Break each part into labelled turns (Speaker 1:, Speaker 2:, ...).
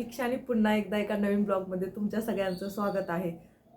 Speaker 1: प्रतीक्षा आणि पुन्हा एकदा एका नवीन ब्लॉगमध्ये तुमच्या सगळ्यांचं स्वागत आहे.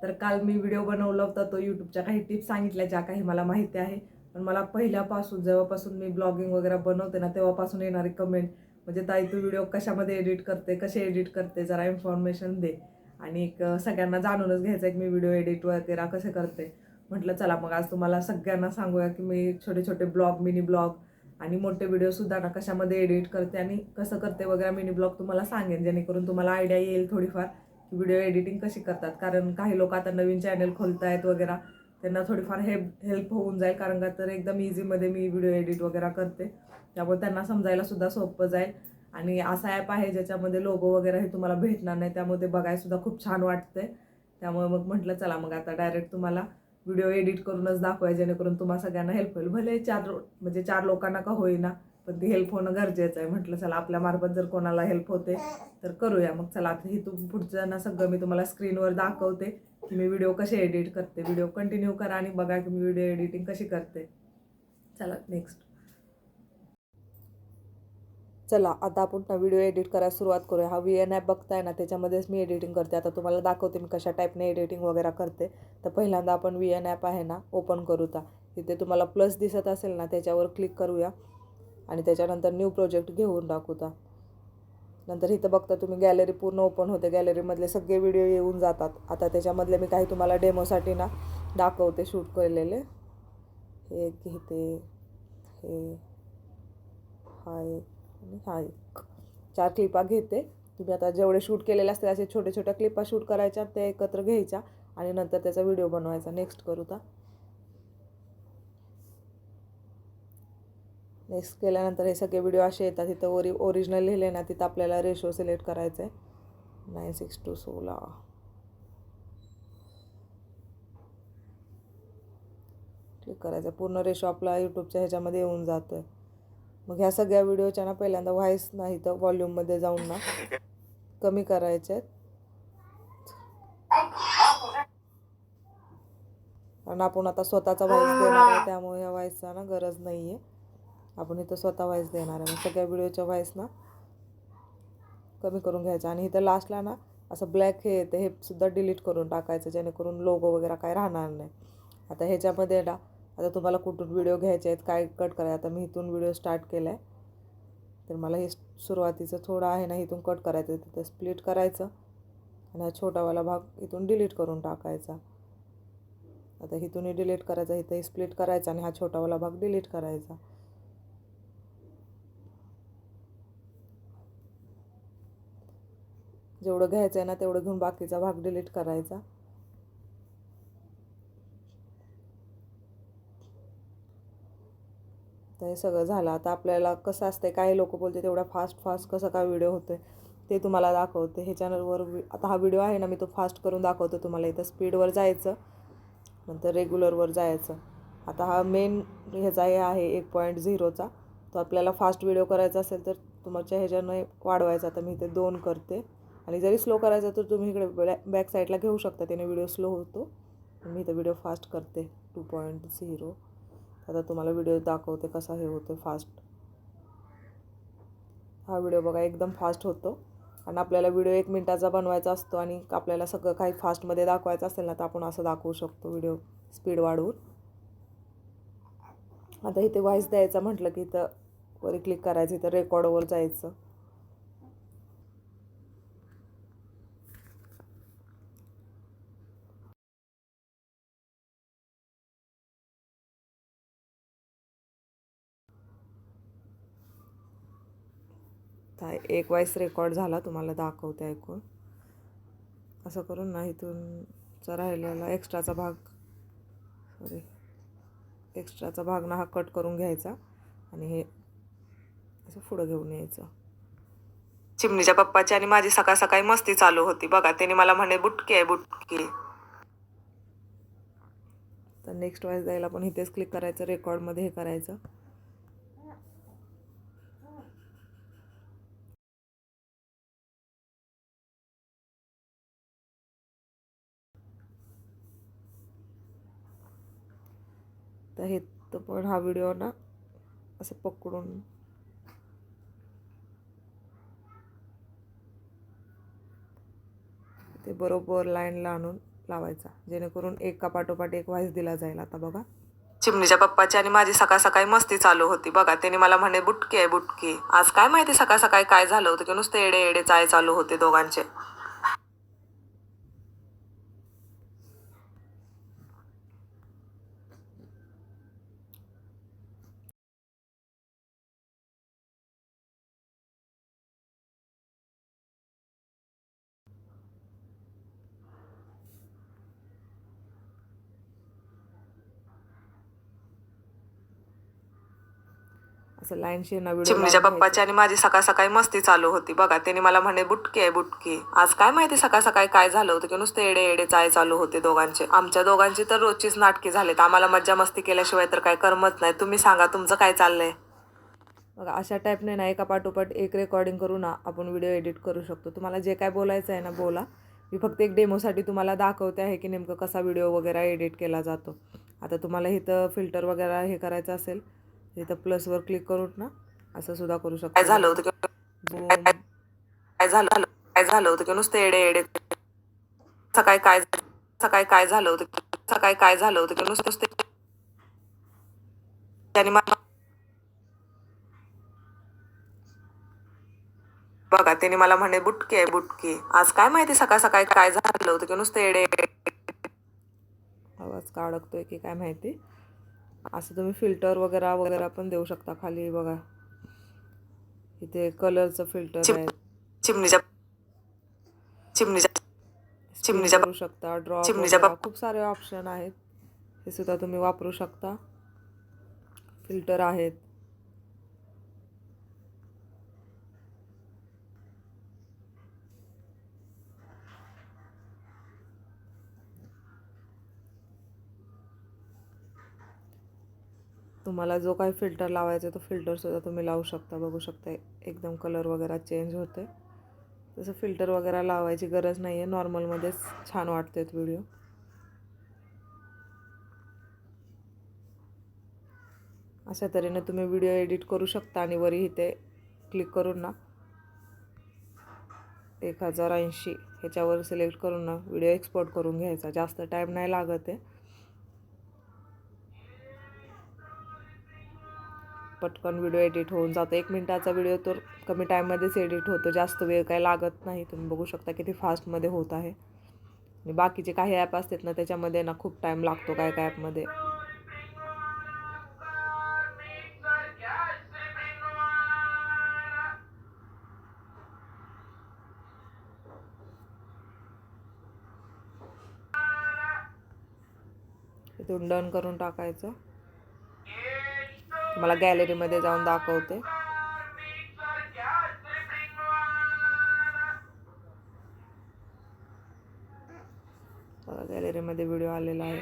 Speaker 1: तर काल मी व्हिडिओ बनवला होता तो यूट्यूबच्या काही टिप्स सांगितल्या ज्या काही मला माहिती आहे. पण मला पहिल्यापासून जेव्हापासून मी ब्लॉगिंग वगैरे बनवते ना तेव्हापासून येणारी कमेंट म्हणजे ताई तू व्हिडिओ कशामध्ये एडिट करते कसे एडिट करते जरा इन्फॉर्मेशन दे. आणि एक सगळ्यांना जाणूनच घ्यायचं आहे की मी व्हिडिओ एडिट वगैरे कसे करते. म्हटलं चला मग आज तुम्हाला सगळ्यांना सांगूया की मी छोटे छोटे ब्लॉग मिनी ब्लॉग आणि मोठे व्हिडिओसुद्धा ना कशामध्ये एडिट करते आणि कसं करते वगैरे मिनी ब्लॉग तुम्हाला सांगेन जेणेकरून तुम्हाला आयडिया येईल थोडीफार की व्हिडिओ एडिटिंग कशी करतात. कारण काही लोक आता नवीन चॅनल खोलतायत वगैरे त्यांना थोडीफार हेल्प हेल्प होऊन जाईल. कारण का तर एकदम इझीमध्ये मी व्हिडिओ एडिट वगैरे करते. त्यामुळे त्यांना समजायलासुद्धा सोपं जाईल. आणि असा ॲप आहे ज्याच्यामध्ये लोगो वगैरे हे तुम्हाला भेटणार नाही. त्यामुळे ते खूप छान वाटतंय. त्यामुळे मग म्हटलं चला मग आता डायरेक्ट तुम्हाला व्हिडिओ एडिट करूनच दाखवाय जेणेकरून तुम्हाला सगळ्यांना हेल्प होईल. भले चार म्हणजे चार लोकांना का होईना पण ती हेल्प होणं गरजेचं आहे. म्हटलं चला आपल्या मार्फत जर कोणाला हेल्प होते तर करूया. मग चला आता इथून पुढचं ना सगळं मी तुम्हाला स्क्रीनवर दाखवते की मी व्हिडिओ कसे एडिट करते. व्हिडिओ कंटिन्यू करा आणि बघा की मी व्हिडिओ एडिटिंग कशी करते. चला नेक्स्ट चला आता आपण ना व्हिडिओ एडिट करायला सुरुवात करूया. हा व्ही एन ॲप बघताय ना त्याच्यामध्येच मी एडिटिंग करते. आता तुम्हाला दाखवते मी कशा टाईपने एडिटिंग वगैरे करते. तर पहिल्यांदा आपण व्ही एन ॲप आहे ना ओपन करू ता. तिथे तुम्हाला प्लस दिसत असेल ना त्याच्यावर क्लिक करूया. आणि त्याच्यानंतर न्यू प्रोजेक्ट घेऊन टाकू ता. नंतर इथं बघता तुम्ही गॅलरी पूर्ण ओपन होते. गॅलरीमधले सगळे व्हिडिओ येऊन जातात. आता त्याच्यामधले मी काही तुम्हाला डेमोसाठी ना दाखवते शूट केलेले. हे घेते. हे. हा एक हा एक चार क्लिपा घेते. तुम्ही आता जेवढे शूट केलेले असते असे छोटे छोट्या क्लिपा शूट करायच्या त्या एकत्र घ्यायच्या आणि नंतर त्याचा व्हिडिओ बनवायचा. नेक्स्ट करू ता नेक्स्ट केल्यानंतर हे सगळे व्हिडिओ असे येतात. तिथं ओरि ओरिजिनल लिहिले ना तिथं आपल्याला रेशो सिलेक्ट करायचं आहे नाईन सिक्स टू सोला क्लिक करायचं. पूर्ण रेशो आपला यूट्यूबच्या ह्याच्यामध्ये येऊन जातो आहे मग ह्या सगळ्या व्हिडिओच्या ना पहिल्यांदा व्हायस नाही तर व्हॉल्यूममध्ये जाऊन ना कमी करायचे आहेत. कारण आपण आता स्वतःचा व्हॉईस देणार आहे त्यामुळे ह्या व्हॉईसचा ना गरज नाही आहे. आपण इथं स्वतः व्हॉईस देणार आहे. मग सगळ्या व्हिडिओच्या व्हॉईस ना कमी करून घ्यायचं. आणि इथं लास्टला ना असं ब्लॅक हे येतं हे सुद्धा डिलीट करून टाकायचं जेणेकरून लोगो वगैरे काय राहणार नाही. आता ह्याच्यामध्ये ना आता तुम्हाला कुठून व्हिडिओ घ्यायचे आहेत काय कट करायचं आता मी इथून व्हिडिओ स्टार्ट केला आहे तर मला हे सुरुवातीचं थोडं आहे ना इथून कट करायचं तिथं स्प्लिट करायचं. आणि हा छोटावाला भाग इथून डिलीट करून टाकायचा. आता इथूनही डिलीट करायचा इथंही स्प्लिट करायचा आणि हा छोटावाला भाग डिलीट करायचा. जेवढं घ्यायचं आहे ना तेवढं घेऊन बाकीचा भाग डिलीट करायचा. तर हे सगळं झालं. आता आपल्याला कसं असतंय काही लोक बोलते तेवढा फास्ट फास्ट कसं काय व्हिडिओ होतोय? ते तुम्हाला दाखवते. हे चॅनलवर आता हा व्हिडिओ आहे ना मी तो फास्ट करून दाखवतो तुम्हाला. इथं स्पीडवर जायचं नंतर रेग्युलरवर जायचं. आता हा मेन ह्याचा हे आहे एक पॉईंट झिरोचा तो आपल्याला फास्ट व्हिडिओ करायचा असेल तर तुमच्या ह्याच्यानं वाढवायचा. आता मी इथे दोन करते. आणि जरी स्लो करायचं तर तुम्ही इकडे बॅ बॅक साईडला घेऊ शकता. त्याने व्हिडिओ स्लो होतो. मी इथं व्हिडिओ फास्ट करते. टू पॉईंट झिरो आता तुम्हाला व्हिडिओ दाखवते कसा हे होतो फास्ट हा व्हिडिओ बघा एकदम फास्ट होतो. आणि आपल्याला व्हिडिओ एक मिनटाचा बनवायचा असतो आणि आपल्याला सगळं काही फास्टमध्ये दाखवायचं असेल ना तर आपण असं दाखवू शकतो व्हिडिओ स्पीड वाढवून. आता इथे व्हॉईस द्यायचा म्हटलं की इथं वरी क्लिक करायचं इथं रेकॉर्डवर जायचं. आता एक वॉईस रेकॉर्ड झाला तुम्हाला दाखवते ऐकून. असं करून ना इथूनचा राहिलेला एक्स्ट्राचा भाग सॉरी एक्स्ट्राचा भाग ना हा कट करून घ्यायचा आणि हे असं पुढं घेऊन यायचं. चिमणीच्या पप्पाची आणि माझी सकाळ सकाळी मस्ती चालू होती बघा त्याने मला म्हणे बुटकी आहे बुटकी. तर नेक्स्ट वाईज द्यायला पण इथेच क्लिक करायचं रेकॉर्डमध्ये हे करायचं. तर हे तर पण हा व्हिडिओ ना असं पकडून ते बरोबर लाईनला आणून लावायचा जेणेकरून एका पाठोपाठ एक व्हाईस दिला जाईल. आता बघा. चिमणीच्या पप्पाची आणि माझी सकाळ सकाळी मस्ती चालू होती. बघा त्यांनी मला म्हणे बुटकी आहे बुटकी आज काय माहिती सकाळ सकाळी काय झालं होतं? की नुसते एडे एडे चाय चालू होते दोघांचे. असं लाईनशी ना चिमणीच्या पप्पाची आणि माझी सकाळ सकाळी मस्ती चालू होती. बघा त्यांनी मला म्हणे बुटकी आहे बुटकी आज काय माहिती सकाळ सकाळी काय झालं होतं की नुसते एडे एडे चाय चालू होते दोघांचे. आमच्या दोघांची तर रोजचीच नाटकी झालीत. आम्हाला मज्जा मस्ती केल्याशिवाय तर काय करमत नाही. तुम्ही सांगा तुमचं काय चाललंय? बघा अशा टाईपने ना एका पाठोपाठ एक रेकॉर्डिंग करू ना आपण व्हिडिओ एडिट करू शकतो. तुम्हाला जे काय बोलायचं आहे ना बोला. मी फक्त एक डेमोसाठी तुम्हाला दाखवते आहे की नेमकं कसा व्हिडिओ वगैरे एडिट केला जातो. आता तुम्हाला इथं फिल्टर वगैरे हे करायचं असेल इथं प्लसवर क्लिक करून ना असं सुद्धा करू शकतो. काय झालं होतं काय झालं काय झालं होतं की नुसते एडे एडे सकाळी काय सकाळी काय झालं होतं? सकाळी काय झालं होतं की नुसते नुसते त्याने मला बघा त्याने मला म्हणे बुटकी आहे बुटकी. आज काय माहिती सकाळ सकाळी काय झालं होतं की नुसते एडे आवाज का अडकतोय की काय माहिती? असं तुम्ही फिल्टर वगैरे वगैरे पण देऊ शकता खाली बघा. इथे कलरचं फिल्टर आहे. चिमणीच्या चिमणीच्या चिमणीच्या करू शकता ड्रॉ चिमणीच्या खूप सारे ऑप्शन आहेत. हे सुद्धा तुम्ही वापरू शकता. फिल्टर आहेत. तुम्हाला जो काही फिल्टर लावायचा आहे तो फिल्टरसुद्धा तुम्ही लावू शकता. बघू शकता एकदम कलर वगैरे चेंज होते तसं फिल्टर वगैरे लावायची गरज नाही आहे नॉर्मलमध्येच छान वाटतात व्हिडिओ अशा तऱ्हेने तुम्ही व्हिडिओ एडिट करू शकता आणि वरी इथे क्लिक करून ना एक हजार ऐंशी ह्याच्यावर सिलेक्ट करून ना व्हिडिओ एक्सपोर्ट करून घ्यायचा. जास्त टाईम नाही लागत आहे. पटकन व्हिडिओ एडिट होऊन जातो. एक मिनटाचा व्हिडिओ तर कमी टाईममध्येच एडिट होतो. जास्त वेळ काही लागत नाही. तुम्ही बघू शकता किती फास्टमध्ये होत आहे. आणि बाकीचे काही ॲप असतात ना त्याच्यामध्ये ना खूप टाईम लागतो काय काय ॲपमध्ये. इथून डन करून टाकायचं. तुम्हाला गॅलरीमध्ये जाऊन दाखवते. गॅलरीमध्ये व्हिडिओ आलेला आहे.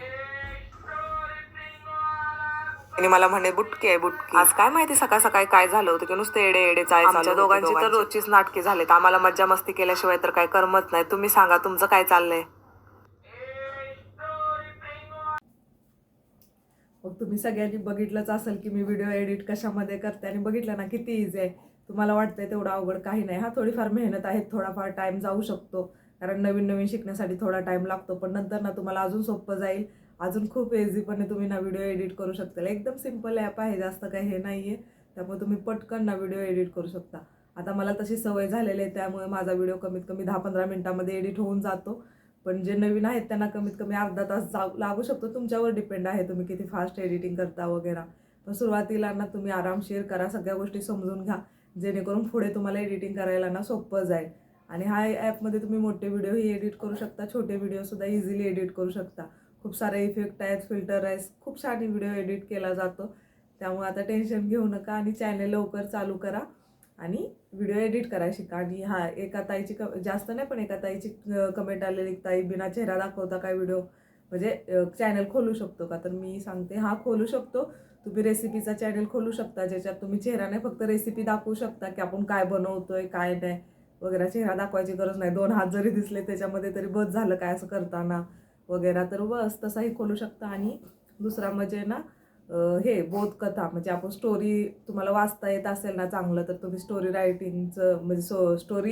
Speaker 1: आणि मला म्हणे बुटकी आहे बुटकी. आज काय माहिती सकाळ सकाळी काय झालं होतं की नुसते एडे एडे चाय आमच्या दोघांची तर रोजचीच नाटकी झालीत. आम्हाला मज्जा मस्ती केल्याशिवाय तर काय करमत नाही. तुम्ही सांगा तुमचं काय चाललंय? तुम्ही सगळ्यांनी बघितलंच असेल की मी व्हिडिओ एडिट कशामध्ये करते आणि बघितलं ना किती इझी आहे. तुम्हाला वाटतंय तेवढं अवघड काही नाही. हा थोडीफार मेहनत आहे थोडाफार टाईम जाऊ शकतो. कारण नवीन नवीन शिकण्यासाठी थोडा टाईम लागतो. पण नंतर ना तुम्हाला अजून सोपं जाईल. अजून खूप इझीपणे तुम्ही ना व्हिडिओ एडिट करू शकता एकदम सिंपल ॲप आहे जास्त काही हे नाही आहे त्यामुळे तुम्ही पटकन ना व्हिडिओ एडिट करू शकता. आता मला तशी सवय झालेली आहे त्यामुळे माझा व्हिडिओ कमीत कमी दहा पंधरा मिनटामध्ये एडिट होऊन जातो. पण जे नवीन आहेत त्यांना कमीत कमी अर्धा तास जाऊ लागू शकतो. तुमच्यावर डिपेंड आहे तुम्ही किती फास्ट एडिटिंग करता वगैरे. पण सुरुवातीला ना तुम्ही आरामशीर करा सगळ्या गोष्टी समजून घ्या. जेणेकरून पुढे तुम्हाला एडिटिंग करायला ना सोपं जाईल. आणि हा ॲपमध्ये तुम्ही मोठे व्हिडिओही एडिट करू शकता छोटे व्हिडिओसुद्धा इझिली एडिट करू शकता. खूप सारे इफेक्ट आहेत फिल्टर आहेत. खूप छान व्हिडिओ एडिट केला जातो. त्यामुळे आता टेन्शन घेऊ नका आणि चॅनल लवकर चालू करा. आणि व्हिडिओ एडिट करायला शिका आणि हा एका ताईची क जास्त नाही पण एका ताईची कमेंट आलेली ताई बिना चेहरा दाखवता काय व्हिडिओ म्हणजे चॅनल खोलू शकतो का? तर मी सांगते हा खोलू शकतो. तुम्ही रेसिपीचा चॅनल खोलू शकता ज्याच्यात तुम्ही चेहरा नाही फक्त रेसिपी दाखवू शकता की आपण काय बनवतोय काय नाही वगैरे. चेहरा दाखवायची गरज नाही. दोन हात जरी दिसले त्याच्यामध्ये तरी बस झालं काय असं करताना वगैरे. तर बस तसाही खोलू शकता. आणि दुसरा म्हणजे ना हे बोधकथा म्हणजे आपण स्टोरी तुम्हाला वाचता येत असेल ना चांगलं तर तुम्ही स्टोरी रायटिंगचं म्हणजे सो स्टोरी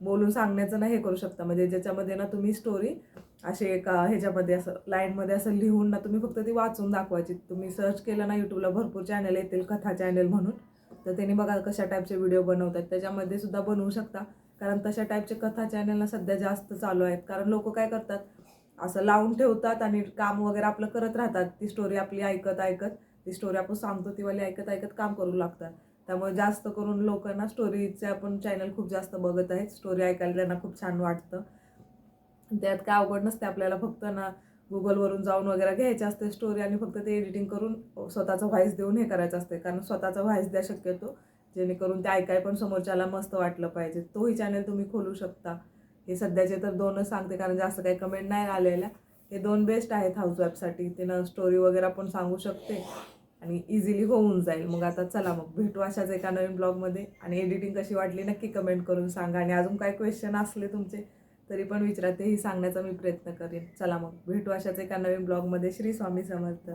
Speaker 1: बोलून सांगण्याचं ना हे करू शकता. म्हणजे ज्याच्यामध्ये ना तुम्ही स्टोरी असे एका ह्याच्यामध्ये असं लाईनमध्ये असं लिहून ना तुम्ही फक्त ती वाचून दाखवायची. तुम्ही सर्च केलं ना यूट्यूबला भरपूर चॅनल येतील कथा चॅनल म्हणून. तर त्यांनी बघा कशा टाईपचे व्हिडिओ बनवतात त्याच्यामध्ये सुद्धा बनवू शकता. कारण तशा टाईपचे कथा चॅनल ना सध्या जास्त चालू आहेत. कारण लोक काय करतात असं लावून ठेवतात आणि काम वगैरे आपलं करत राहतात. ती स्टोरी आपली ऐकत ऐकत ती स्टोरी आपण सांगतो ती वाली ऐकत ऐकत काम करू लागतात. त्यामुळे जास्त करून लोकांना स्टोरीचे आपण चॅनल खूप जास्त बघत आहेत. स्टोरी ऐकायला त्यांना खूप छान वाटतं. त्यात काय अवघड नसते आपल्याला फक्त ना गुगलवरून जाऊन वगैरे घ्यायचे असते स्टोरी आणि फक्त ते एडिटिंग करून स्वतःचा व्हॉइस देऊन हे करायचं असते. कारण स्वतःचा व्हॉइस द्या शक्यतो. जेणेकरून ते ऐकाय पण समोरच्याला मस्त वाटलं पाहिजे. तोही चॅनल तुम्ही खोलू शकता. हे सध्याचे तर दोनच सांगते कारण जास्त काही कमेंट नाही आलेल्या. हे दोन बेस्ट आहेत हाऊस वाईफसाठी तिनं स्टोरी वगैरे पण सांगू शकते. आणि इझिली होऊन जाईल. मग आता चला मग भेटू अशाच एका नवीन ब्लॉगमध्ये आणि एडिटिंग कशी वाटली नक्की कमेंट करून सांगा. आणि अजून काय क्वेश्चन असले तुमचे तरी पण विचारा. तेही सांगण्याचा मी प्रयत्न करेन. चला मग भेटू अशाच एका नवीन ब्लॉगमध्ये श्री स्वामी समर्थ.